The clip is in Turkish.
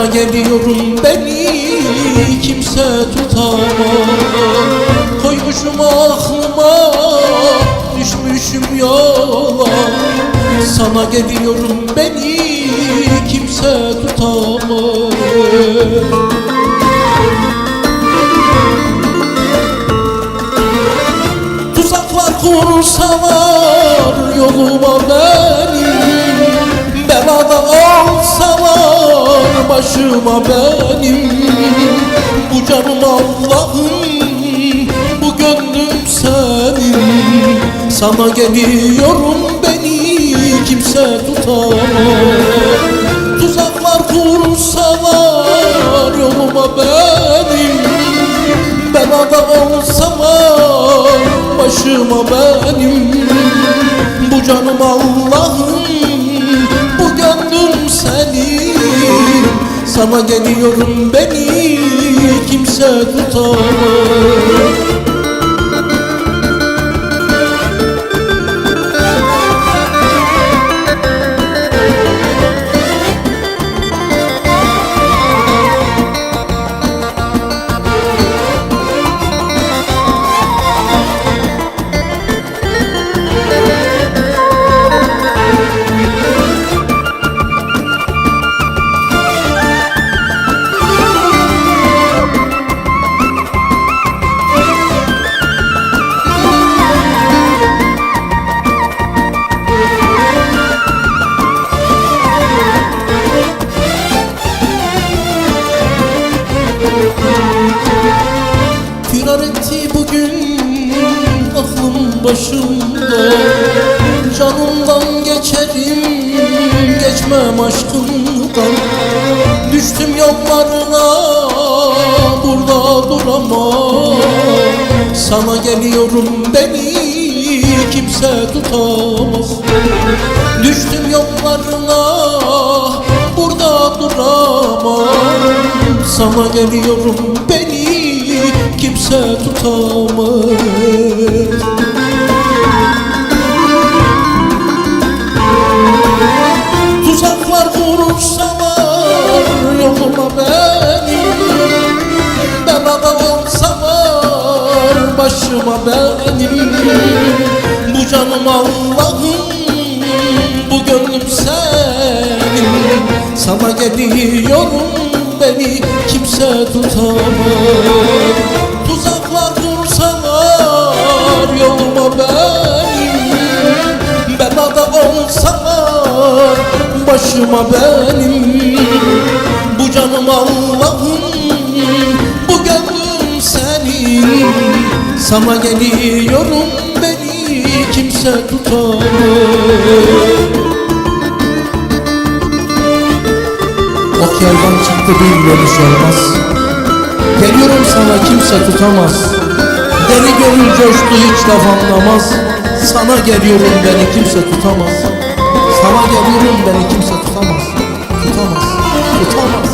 Sana geliyorum beni kimse tutamaz. Koymuşum aklıma düşmüşüm yola. Sana geliyorum beni kimse tutamaz başıma benim Bu canım Allah'ım bu gönlüm senin. Sana geliyorum beni kimse tutamaz. Tuzaklar kursalar yoluma benim. Belada olsalar başıma benim. Bu canım Allah'ım Sana geliyorum beni kimse tutamaz başımda. Canımdan geçerim geçmem aşkımdan. Düştüm yollarına burada duramam. Sana geliyorum beni kimse tutamaz. Düştüm yollarına burada duramam. Sana geliyorum beni kimse tutamaz Tuzaklar kursalar yoluma benim Belada olsalar başıma benim Bu canım Allah'ım bu gönlüm senin. Sana geliyorum beni kimse tutamaz. Tuzaklar kursalar yoluma benim başıma benim Bu canım Allah'ım bu gönlüm senin. Sana geliyorum beni kimse tutamaz. Ok yoldan çıktı bir dönüş olmaz. Geliyorum sana kimse tutamaz. Deli gönül coştu hiç laf anlamaz. Sana geliyorum beni kimse tutamaz sana gelirim beni kimse tutamaz. Tutamaz. Tutamaz.